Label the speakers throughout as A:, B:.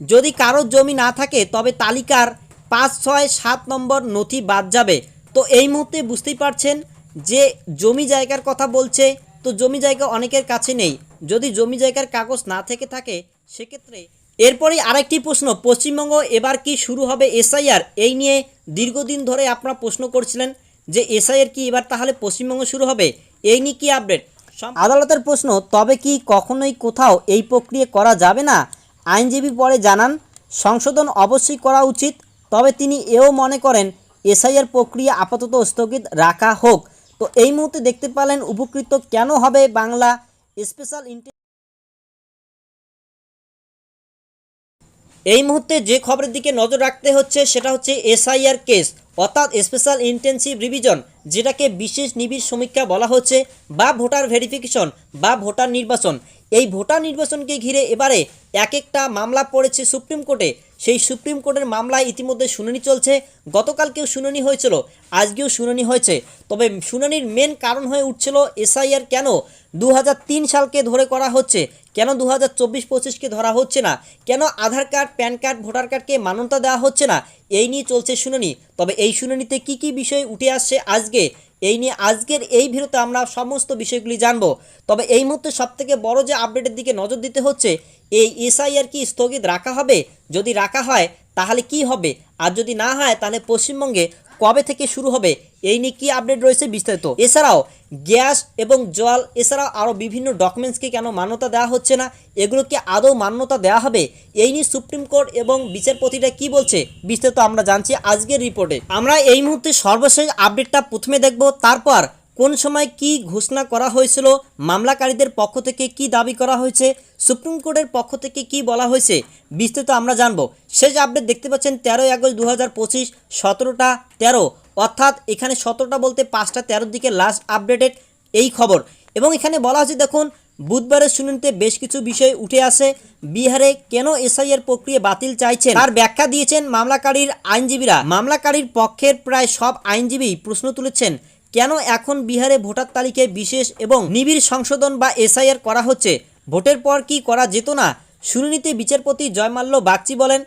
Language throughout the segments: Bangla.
A: যদি কারোর জমি না থাকে, তবে তালিকার পাঁচ, ছয়, সাত নম্বর নথি বাদ যাবে। তো এই মুহূর্তে বুঝতেই পারছেন যে জমি জায়গার কথা বলছে, তো জমি জায়গা অনেকের কাছে নেই। যদি জমি জায়গার কাগজ না থেকে থাকে, সেক্ষেত্রে এরপরেই আরেকটি প্রশ্ন, পশ্চিমবঙ্গ এবার কি শুরু হবে এসআইআর? এই নিয়ে দীর্ঘদিন ধরে আপনারা প্রশ্ন করছিলেন যে এসআইআর কি এবার তাহলে পশ্চিমবঙ্গ শুরু হবে? এই নিয়ে কি আপডেট? আদালতের প্রশ্ন, তবে কি কখনোই কোথাও এই প্রক্রিয়া করা যাবে না? আইনজীবী পরে জানান, সংশোধন অবশ্যই করা উচিত, তবে তিনি এও মনে করেন, এসআইআর প্রক্রিয়া আপাতত স্থগিত রাখা হোক। তো এই মুহূর্তে দেখতে পেলেন, উপকৃত কেন হবে বাংলা স্পেশাল ইন্টে এই মুহূর্তে যে খবরের দিকে নজর রাখতে হচ্ছে, সেটা হচ্ছে এসআইআর কেস, অর্থাৎ স্পেশাল ইন্টেন্সিভ রিভিশন, যেটাকে বিশেষ নিবিড় সমীক্ষা বলা হচ্ছে, বা ভোটার ভেরিফিকেশন, বা ভোটার নির্বাচন। এই ভোটার নির্বাচনকে ঘিরে এবারে এক একটা মামলা পড়েছে সুপ্রিম কোর্টে। সেই সুপ্রিম কোর্টের মামলায় ইতিমধ্যে শুনানি চলছে। গতকালকেও শুনানি হয়েছিল, আজকেও শুনানি হয়েছে। তবে শুনানির মেন কারণ হয়ে উঠছিল এসআইআর কেন? দু হাজার তিন সালকে ধরে করা হচ্ছে। কেন দু হাজার চব্বিশ পঁচিশকে ধরা হচ্ছে না? কেন Aadhaar card, PAN card, voter কার্ডকে মান্যতা দেওয়া হচ্ছে না? এই নিয়ে চলছে শুনানি। তবে এই শুনানিতে কি কি বিষয় উঠে আসছে আজকে? এই নিয়ে আজকের এই ভিডিওতে আমরা সমস্ত বিষয়গুলি জানব। তবে এই মুহূর্তে সবথেকে বড় যে আপডেটের দিকে নজর দিতে হচ্ছে, এই এসআইআর কি স্থগিত রাখা হবে? যদি রাখা হয়, তাহলে কি হবে? আর যদি না হয়, তাহলে পশ্চিমবঙ্গে কবে থেকে শুরু হবে এই নিয়ে কী আপডেট রয়েছে বিস্তারিত? এছাড়াও গ্যাস এবং জল, এছাড়াও আরও বিভিন্ন ডকুমেন্টসকে কেন মান্যতা দেওয়া হচ্ছে না, এগুলোকে আদৌ মান্যতা দেওয়া হবে? এই নিয়ে সুপ্রিম কোর্ট এবং বিচারপতিটা কি বলছে? বিস্তারিত আমরা জানছি আজকের রিপোর্টে আমরা এই মুহূর্তে সর্বশেষ আপডেটটা প্রথমে দেখব, তারপর কোন সময় কি ঘোষণা করা হয়েছিল, মামলাকারীদের পক্ষ থেকে কি দাবি করা হয়েছে, সুপ্রিম কোর্টের পক্ষ থেকে কি বলা হয়েছে, বিস্তারিত আমরা জানব। শেষ আপডেট দেখতে পাচ্ছেন তেরোই আগস্ট দু হাজার পঁচিশ, সতেরোটা তেরো। অর্থাৎ এখানে সতেরোটা বলতে পাঁচটা তেরোর দিকে লাস্ট আপডেটেড এই খবর। এবং এখানে বলা হয়েছে, দেখুন, বুধবারের শুনানিতে বেশ কিছু বিষয় উঠে আসে। বিহারে কেন এসআইআর প্রক্রিয়া বাতিল চাইছেন? তার ব্যাখ্যা দিয়েছেন মামলাকারীর আইনজীবীরা। মামলাকারীর পক্ষের প্রায় সব আইনজীবী প্রশ্ন তুলেছেন কেন এখন বিহারে ভোটার তালিকায় বিশেষ এবং নিবিড় সংশোধন বা এসআইআর করা হচ্ছে? ভোটের পর কি করা যেত না? শুনানিতে বিচারপতি জয়মাল্য বাগচি বলেন,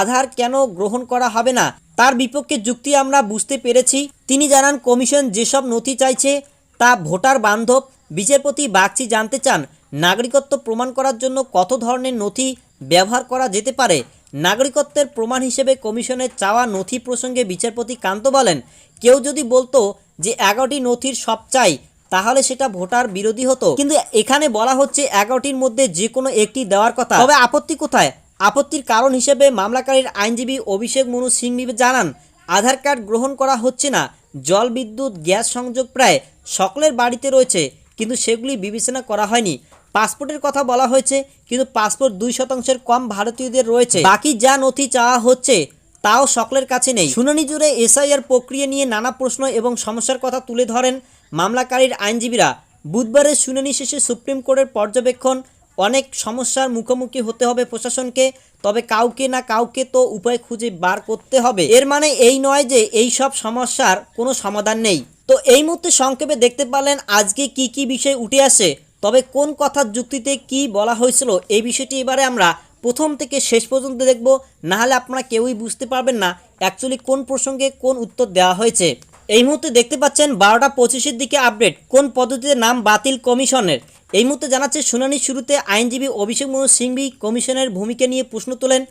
A: আধার কেন গ্রহণ করা হবে না? তার বিপক্ষে যুক্তি আমরা বুঝতে পেরেছি। তিনি জানান, কমিশন যেসব নথি চাইছে তা ভোটার বান্ধব। বিচারপতি বাগচি জানতে চান, নাগরিকত্ব প্রমাণ করার জন্য কত ধরনের নথি ব্যবহার করা যেতে পারে? নাগরিকত্বের প্রমাণ হিসেবে কমিশনের চাওয়া নথি প্রসঙ্গে বিচারপতি কান্ত বলেন, কেউ যদি বলতো যে এগারোটি নথির সব চাই, তাহলে সেটা ভোটার বিরোধী হতো। কিন্তু এখানে বলা হচ্ছে এগারোটির মধ্যে যে কোনো একটি দেওয়ার কথা। তবে আপত্তি কোথায়? আপত্তির কারণ হিসেবে মামলাকারীর আইনজীবী অভিষেক মনু সিংভি জানান, আধার কার্ড গ্রহণ করা হচ্ছে না, জল বিদ্যুৎ, গ্যাস সংযোগ প্রায় সকলের বাড়িতে রয়েছে, কিন্তু সেগুলি বিবেচনা করা হয়নি। পাসপোর্টের কথা বলা হয়েছে, কিন্তু পাসপোর্ট দুই শতাংশের কম ভারতীয়দের রয়েছে। বাকি যা নথি চাওয়া হচ্ছে তাও সকলের কাছে নেই। শুনানি জুড়ে এসআইআর প্রক্রিয়া নিয়ে নানা প্রশ্ন এবং সমস্যার কথা তুলে ধরেন মামলাকারীর আইনজীবীরা। বুধবারের শুনানি শেষে সুপ্রিম কোর্টের পর্যবেক্ষণ, অনেক সমস্যার মুখোমুখি হতে হবে প্রশাসনকে, তবে কাউকে না কাউকে তো উপায় খুঁজে বার করতে হবে। এর মানে এই নয় যে এই সব সমস্যার কোনো সমাধান নেই। তো এই মুহূর্তে সংক্ষেপে দেখতে পারলেন আজকে কি কি বিষয় উঠে আসে, তবে কোন কথার যুক্তিতে কি বলা হয়েছিল এই বিষয়টি এবারে আমরা প্রথম থেকে শেষ পর্যন্ত দেখব, নাহলে আপনারা কেউই বুঝতে পারবেন না অ্যাকচুয়ালি কোন প্রসঙ্গে কোন উত্তর দেওয়া হয়েছে। এই মুহূর্তে দেখতে পাচ্ছেন বারোটা পঁচিশের দিকে আপডেট, কোন পদ্ধতিতে নাম বাতিল কমিশনের। এই মুহূর্তে জানাচ্ছে শুনানির শুরুতে আইনজীবী অভিষেক মনু সিংভি কমিশনের ভূমিকা নিয়ে প্রশ্ন তোলেন।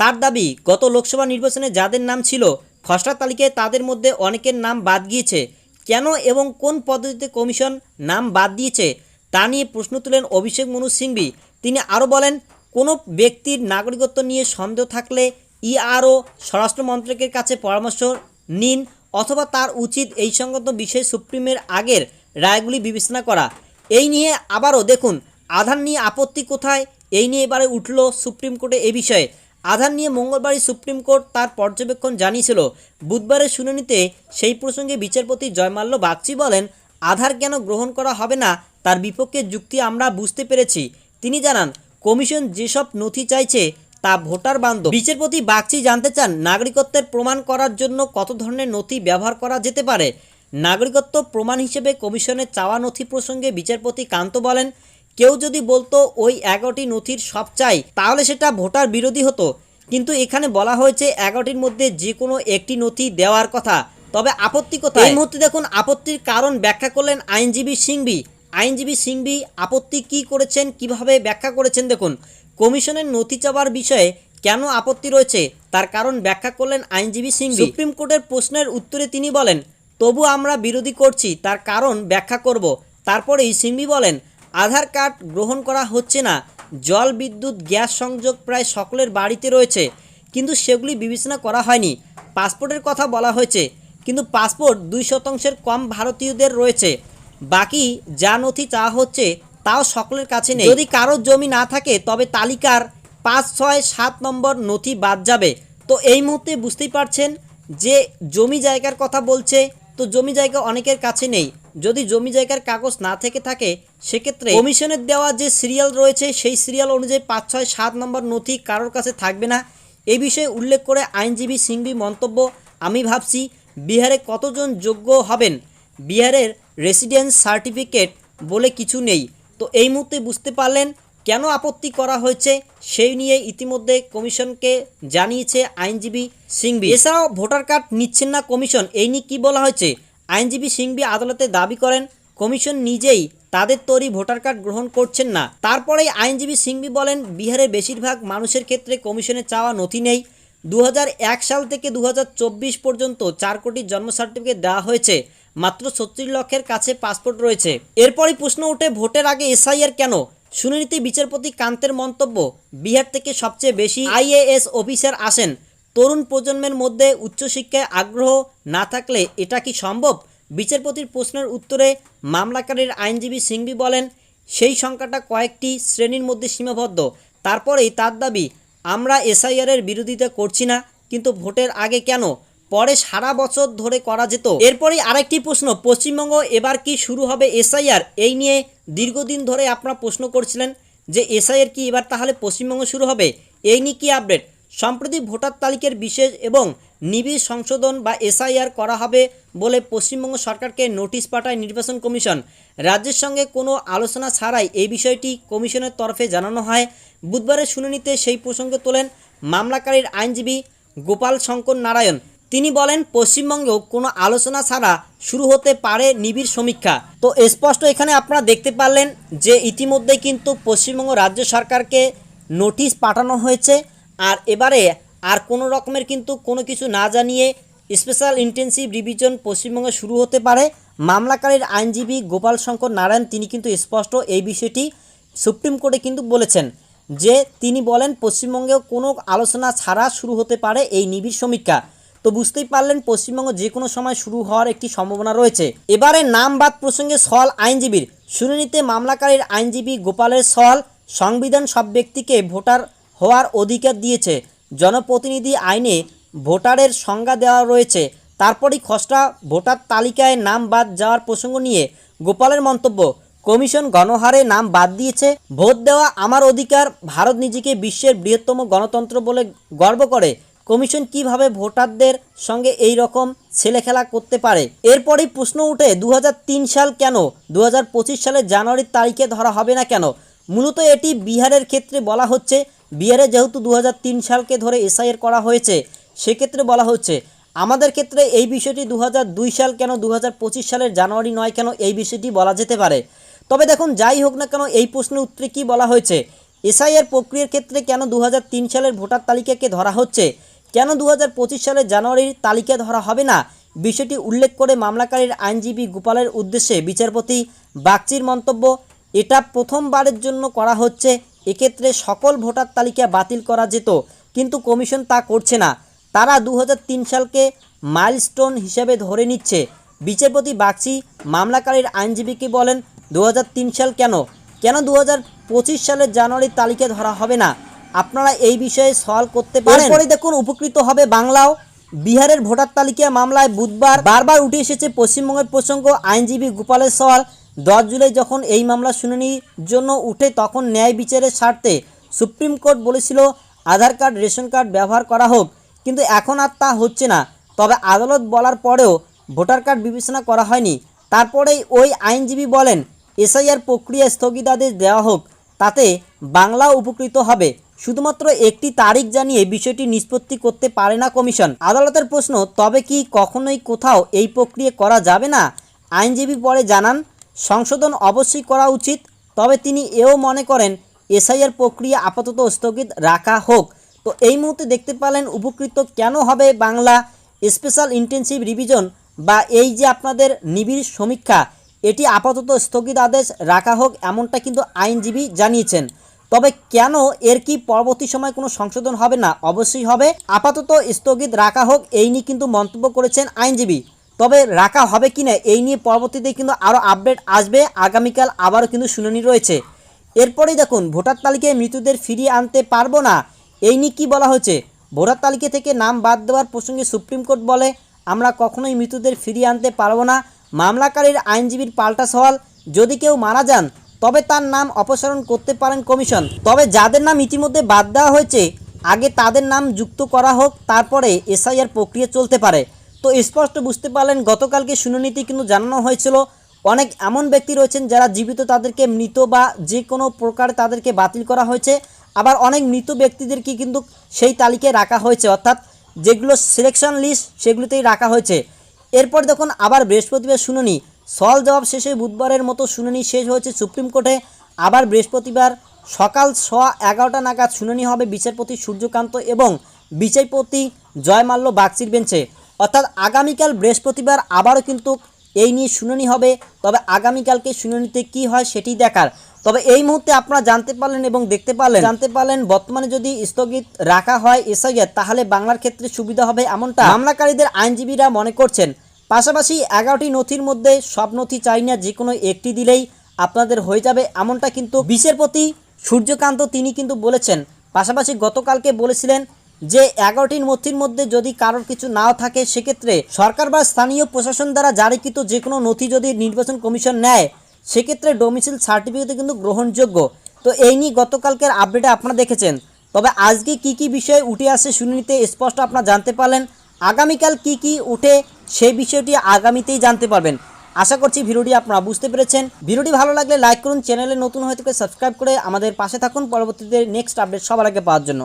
A: তার দাবি, গত লোকসভা নির্বাচনে যাদের নাম ছিল, খসড়া তালিকায় তাদের মধ্যে অনেকের নাম বাদ গিয়েছে। কেন এবং কোন পদ্ধতিতে কমিশন নাম বাদ দিয়েছে, তা নিয়ে প্রশ্ন তুলেন অভিষেক মনু সিংভি। তিনি আরও বলেন কোনো ব্যক্তির নাগরিকত্ব নিয়ে সন্দেহ থাকলে ইআরও স্বরাষ্ট্র মন্ত্রকের কাছে পরামর্শ নিন অথবা তার উচিত এই সংক্রান্ত বিষয়ে সুপ্রিমের আগের রায়গুলি বিবেচনা করা। এই নিয়ে আবারও দেখুন, আধার নিয়ে আপত্তি কোথায়? এই নিয়ে এবারে উঠল সুপ্রিম কোর্টে এ বিষয়ে। আধার নিয়ে মঙ্গলবারই সুপ্রিম কোর্ট তার পর্যবেক্ষণ জানিয়েছিল। বুধবারের শুনানিতে সেই প্রসঙ্গে বিচারপতি জয়মাল্য বাগচি বলেন, আধার কেন গ্রহণ করা হবে না? তার বিপক্ষে যুক্তি আমরা বুঝতে পেরেছি। তিনি জানান কমিশন যেসব নথি চাইছে তা ভোটার বান্ধব। বিচারপতি বাগচি জানতে চান, নাগরিকত্বের প্রমাণ করার জন্য কত ধরনের নথি ব্যবহার করা যেতে পারে? নাগরিকত্ব প্রমাণ হিসেবে কমিশনের চাওয়া নথি প্রসঙ্গে বিচারপতি কান্ত বলেন, কেউ যদি বলতো ওই এগারোটি নথির সব চাই, তাহলে সেটা ভোটার বিরোধী হতো। কিন্তু এখানে বলা হয়েছে, এগারোটির মধ্যে যে কোনো একটি নথি দেওয়ার কথা। তবে আপত্তি কোথায়? এই মুহূর্তে দেখুন, আপত্তির কারণ ব্যাখ্যা করলেন আইনজীবী সিংবি আইনজীবী সিংবি আপত্তি কি করেছেন, কীভাবে ব্যাখ্যা করেছেন দেখুন। কমিশনের নথি চাওয়ার বিষয়ে কেন আপত্তি রয়েছে, তার কারণ ব্যাখ্যা করলেন আইনজীবী সিংবি সুপ্রিম কোর্টের প্রশ্নের উত্তরে তিনি বলেন, তবু আমরা বিরোধী করছি, তার কারণ ব্যাখ্যা করব। তারপরেই সিংবি বলেন, আধার কার্ড গ্রহণ করা হচ্ছে না, জল, বিদ্যুৎ, গ্যাস সংযোগ প্রায় সকলের বাড়িতে রয়েছে, কিন্তু সেগুলি বিবেচনা করা হয়নি। পাসপোর্টের কথা বলা হয়েছে, কিন্তু পাসপোর্ট দুই শতাংশের কম ভারতীয়দের রয়েছে। বাকি যা নথি চাওয়া হচ্ছে তাও সকলের কাছে নেই। যদি কারোর জমি না থাকে, তবে তালিকার পাঁচ ছয় সাত নম্বর নথি বাদ যাবে। তো এই মুহূর্তে বুঝতেই পারছেন যে জমি জায়গার কথা বলছে, তো জমি জায়গা অনেকের কাছে নেই। যদি জমি জায়গার কাগজ না থেকে থাকে, সেক্ষেত্রে কমিশনের দেওয়া যে সিরিয়াল রয়েছে, সেই সিরিয়াল অনুযায়ী পাঁচ ছয় সাত নম্বর নথি কারোর কাছে থাকবে না। এই বিষয়ে উল্লেখ করে আইনজীবী সিংভি মন্তব্য, আমি ভাবছি বিহারে কতজন যোগ্য হবেন? বিহারের রেসিডেন্স সার্টিফিকেট বলে কিছু নেই। তো এই মুহূর্তে বুঝতে পারলেন কেন আপত্তি করা হয়েছে সেই নিয়ে ইতিমধ্যে কমিশনকে জানিয়েছে আইনজীবী সিংভি। এছাড়াও ভোটার কার্ড নিচ্ছেন না কমিশন। এই নিয়ে কী বলা হয়েছে? আইনজীবী সিংভি আদালতে দাবি করেন, কমিশন নিজেই তাদের তৈরি ভোটার কার্ড গ্রহণ করছেন না। তারপরেই আইনজীবী সিংভি বলেন বিহারের বেশিরভাগ মানুষের ক্ষেত্রে কমিশনের চাওয়া নথি নেই। দু হাজার এক সাল থেকে দু হাজার চব্বিশ পর্যন্ত চার কোটি জন্ম সার্টিফিকেট দেওয়া হয়েছে। মাত্র ছত্রিশ লক্ষের কাছে পাসপোর্ট রয়েছে। এরপরই প্রশ্ন ওঠে, ভোটের আগে এসআইআর কেন? শুনানিতে বিচারপতি কান্তের মন্তব্য, বিহার থেকে সবচেয়ে বেশি আইএএস অফিসার আসেন। তরুণ প্রজন্মের মধ্যে উচ্চশিক্ষায় আগ্রহ না থাকলে এটা কি সম্ভব? বিচারপতির প্রশ্নের উত্তরে মামলাকারীর আইনজীবী সিংভি বলেন, সেই সংখ্যাটা কয়েকটি শ্রেণির মধ্যে সীমাবদ্ধ। তারপরেই তার দাবি, আমরা এসআইআরের বিরোধিতা করছি না, কিন্তু ভোটের আগে কেন? পরে সারা বছর ধরে করা যেত। এরপরেই আরেকটি প্রশ্ন, পশ্চিমবঙ্গ এবার কি শুরু হবে এসআইআর? এই নিয়ে দীর্ঘদিন ধরে আপনারা প্রশ্ন করছিলেন যে এসআইআর কি এবার তাহলে পশ্চিমবঙ্গ শুরু হবে? এই নিয়ে কি আপডেট? সম্প্রতি ভোটার তালিকার বিশেষ এবং নিবিড় সংশোধন বা এসআইআর করা হবে বলে পশ্চিমবঙ্গ সরকারকে নোটিশ পাঠায় নির্বাচন কমিশন। রাজ্যের সঙ্গে কোনো আলোচনা ছাড়াই এই বিষয়টি কমিশনের তরফে জানানো হয়। বুধবারের শুনানিতে সেই প্রসঙ্গে তোলেন মামলাকারীর আইনজীবী গোপাল শঙ্কর নারায়ণ। তিনি বলেন, পশ্চিমবঙ্গেও কোনো আলোচনা ছাড়া শুরু হতে পারে নিবিড় সমীক্ষা। তো স্পষ্ট এখানে আপনারা দেখতে পারলেন যে ইতিমধ্যে কিন্তু পশ্চিমবঙ্গ রাজ্য সরকারকে নোটিশ পাঠানো হয়েছে। আর এবারে আর কোনো রকমের কিন্তু কোনো কিছু না জানিয়ে স্পেশাল ইন্টেন্সিভ রিভিশন পশ্চিমবঙ্গে শুরু হতে পারে। মামলাকারীর আইনজীবী গোপাল শঙ্কর নারায়ণ, তিনি কিন্তু স্পষ্ট এই বিষয়টি সুপ্রিম কোর্টে কিন্তু বলেছেন যে তিনি বলেন, পশ্চিমবঙ্গেও কোনো আলোচনা ছাড়া শুরু হতে পারে এই নিবিড় সমীক্ষা। তো বুঝতেই পারলেন পশ্চিমবঙ্গ যে কোনো সময় শুরু হওয়ার একটি সম্ভাবনা রয়েছে। এবারে নাম বাদ প্রসঙ্গে সল আইনজীবীর। শুনানিতে মামলাকারীর আইনজীবী গোপালের সল সংবিধান সব ব্যক্তিকে ভোটার হওয়ার অধিকার দিয়েছে। জনপ্রতিনিধি আইনে ভোটারের সংজ্ঞা দেওয়া রয়েছে। তারপরই খসড়া ভোটার তালিকায় নাম বাদ যাওয়ার প্রসঙ্গ নিয়ে গোপালের মন্তব্য, কমিশন গণহারে নাম বাদ দিয়েছে। ভোট দেওয়া আমার অধিকার, ভারত নিজেকে বিশ্বের বৃহত্তম গণতন্ত্র বলে গর্ব করে। কমিশন কীভাবে ভোটারদের সঙ্গে এই রকম ছেলেখেলা করতে পারে? এরপরই প্রশ্ন উঠে দু হাজার তিন সাল কেন? দু হাজার পঁচিশ সালের জানুয়ারির তারিখে ধরা হবে না কেন? মূলত এটি বিহারের ক্ষেত্রে বলা হচ্ছে, বিহারে যেহেতু দু হাজার তিন সালকে ধরে এসআইআর করা হয়েছে, সেক্ষেত্রে বলা হচ্ছে, আমাদের ক্ষেত্রে এই বিষয়টি দু হাজার দুই সাল কেন দু হাজার পঁচিশ সালের জানুয়ারি নয় কেন, এই বিষয়টি বলা যেতে পারে। তবে দেখুন, যাই হোক না কেন, এই প্রশ্নের উত্তরে কী বলা হয়েছে? এসআইআর প্রক্রিয়ার ক্ষেত্রে কেন দু হাজার তিন সালের ভোটার তালিকাকে ধরা হচ্ছে? কেন দু সালের জানুয়ারির তালিকা ধরা হবে না? বিষয়টি উল্লেখ করে মামলাকারীর আইনজীবী গোপালের উদ্দেশ্যে বিচারপতি বাগচির মন্তব্য, এটা প্রথমবারের জন্য করা হচ্ছে, এক্ষেত্রে সকল ভোটার তালিকা বাতিল করা যেত, কিন্তু কমিশন তা করছে না। তারা দু হাজার তিন সালকে মাইলস্টোন হিসেবে ধরে নিচ্ছে। বিচারপতি বাগচি মামলাকারীর আইনজীবীকে বলেন দু হাজার তিন সাল কেন? কেন দু সালের জানুয়ারির তালিকা ধরা হবে না? আপনারা এই বিষয়ে সলভ করতে পারেন। এরপরে দেখুন, উপকৃত হবে বাংলাও। বিহারের ভোটার তালিকা মামলায় বুধবার, বারবার উঠে এসেছে পশ্চিমবঙ্গের প্রসঙ্গ, আইনজীবী গোপালের সওয়াল। দশ জুলাই যখন এই মামলা শুনানির জন্য উঠে, তখন ন্যায় বিচারের স্বার্থে সুপ্রিম কোর্ট বলেছিল, আধার কার্ড, রেশন কার্ড ব্যবহার করা হোক। কিন্তু এখন আর তা হচ্ছে না। তবে আদালত বলার পরেও ভোটার কার্ড বিবেচনা করা হয়নি। তারপরেই ওই আইনজীবী বলেন, এসআইআর প্রক্রিয়া স্থগিতাদেশ দেওয়া হোক, তাতে বাংলা উপকৃত হবে। শুধুমাত্র একটি তারিখ জানিয়ে বিষয়টি নিষ্পত্তি করতে পারে না কমিশন। আদালতের প্রশ্ন, তবে কি কখনোই কোথাও এই প্রক্রিয়া করা যাবে না? আইনজীবী পরে জানান, সংশোধন অবশ্যই করা উচিত, তবে তিনি এও মনে করেন, এসআইআর প্রক্রিয়া আপাতত স্থগিত রাখা হোক। তো এই মুহূর্তে দেখতে পালেন, উপকৃত কেন হবে বাংলা স্পেশাল ইন্টেনসিভ রিভিশন বা এই যে আপনাদের নিবিড় সমীক্ষা, এটি আপাতত স্থগিত আদেশ রাখা হোক এমনটা কিন্তু আইনজীবী জানিয়েছেন। তবে কেন এর কি পরবর্তী সময় কোনো সংশোধন হবে না? অবশ্যই হবে। আপাতত স্থগিত রাখা হোক, এই নিয়ে কিন্তু মন্তব্য করেছেন আইনজীবী। তবে রাখা হবে কি না, এই নিয়ে পরবর্তীতে কিন্তু আরও আপডেট আসবে। আগামীকাল আবারও কিন্তু শুনানি রয়েছে। এরপরেই দেখুন, ভোটার তালিকায় মৃতদের ফিরিয়ে আনতে পারব না, এই নিয়ে কী বলা হয়েছে? ভোটার তালিকা থেকে নাম বাদ দেওয়ার প্রসঙ্গে সুপ্রিম কোর্ট বলে, আমরা কখনোই মৃতদের ফিরিয়ে আনতে পারব না। মামলাকারীর আইনজীবীর পাল্টা সওয়াল, যদি কেউ মারা যান তবে তার নাম অপসারণ করতে পারেন কমিশন। তবে যাদের নাম ইতিমধ্যে বাদ দেওয়া হয়েছে, আগে তাদের নাম যুক্ত করা হোক, তারপরে এসআইআর প্রক্রিয়া চলতে পারে। তো স্পষ্ট বুঝতে পারলেন, গতকালকে শুনানিতে কিন্তু জানানো হয়েছিল, অনেক এমন ব্যক্তি রয়েছেন যারা জীবিত তাদেরকে মৃত বা যে কোনো প্রকার তাদেরকে বাতিল করা হয়েছে। আবার অনেক মৃত ব্যক্তিদেরকে কিন্তু সেই তালিকায় রাখা হয়েছে, অর্থাৎ যেগুলো সিলেকশন লিস্ট সেগুলোতেই রাখা হয়েছে। এরপর দেখুন আবার বৃহস্পতিবার শুনানি। সল জবাব শেষে বুধবারের মতো শুনানি শেষ হয়েছে সুপ্রিম কোর্টে। আবার বৃহস্পতিবার সকাল ছ এগারোটা নাগাদ শুনানি হবে বিচারপতি সূর্যকান্ত এবং বিচারপতি জয়মাল্য বাগচির বেঞ্চে। অর্থাৎ আগামীকাল বৃহস্পতিবার আবারও কিন্তু এই নিয়ে শুনানি হবে। তবে আগামীকালকে শুনানিতে কি হয় সেটি দেখার। তবে এই মুহূর্তে আপনারা জানতে পারলেন এবং দেখতে পারলেন। জানতে পারলেন, বর্তমানে যদি স্থগিত রাখা হয় এসআইআর, তাহলে বাংলার ক্ষেত্রে সুবিধা হবে এমনটা। মামলাকারীদের আইনজীবীরা মনে করছেন পাশাপাশি এগারোটি নথির মধ্যে সব নথি চাই না, যে কোনো একটি দিলেই আপনাদের হয়ে যাবে এমনটা কিন্তু বিচারপতি সূর্যকান্ত তিনি কিন্তু বলেছেন। পাশাপাশি গতকালকে বলেছিলেন যে এগারোটির নথির মধ্যে যদি কারোর কিছু নাও থাকে, সেক্ষেত্রে সরকার বা স্থানীয় প্রশাসন দ্বারা জারিকৃত যে কোনো নথি যদি নির্বাচন কমিশন নেয়, সেক্ষেত্রে ডোমিসিল সার্টিফিকেট কিন্তু গ্রহণযোগ্য। তো এই নিয়ে গতকালকের আপডেটে আপনারা দেখেছেন। তবে আজকে কি কি বিষয় উঠে আসে শুনানিতে স্পষ্ট আপনারা জানতে পারলেন। আগামীকাল কি কি উঠে সেই বিষয়টি আগামীতেই জানতে পারবেন। আশা করছি ভিডিওটি আপনারা বুঝতে পেরেছেন। ভিডিওটি ভালো লাগলে লাইক করুন, চ্যানেলে নতুন হয়ে থেকে সাবস্ক্রাইব করে আমাদের পাশে থাকুন। পরবর্তীতে নেক্সট আপডেট সবার আগে পাওয়ার জন্য।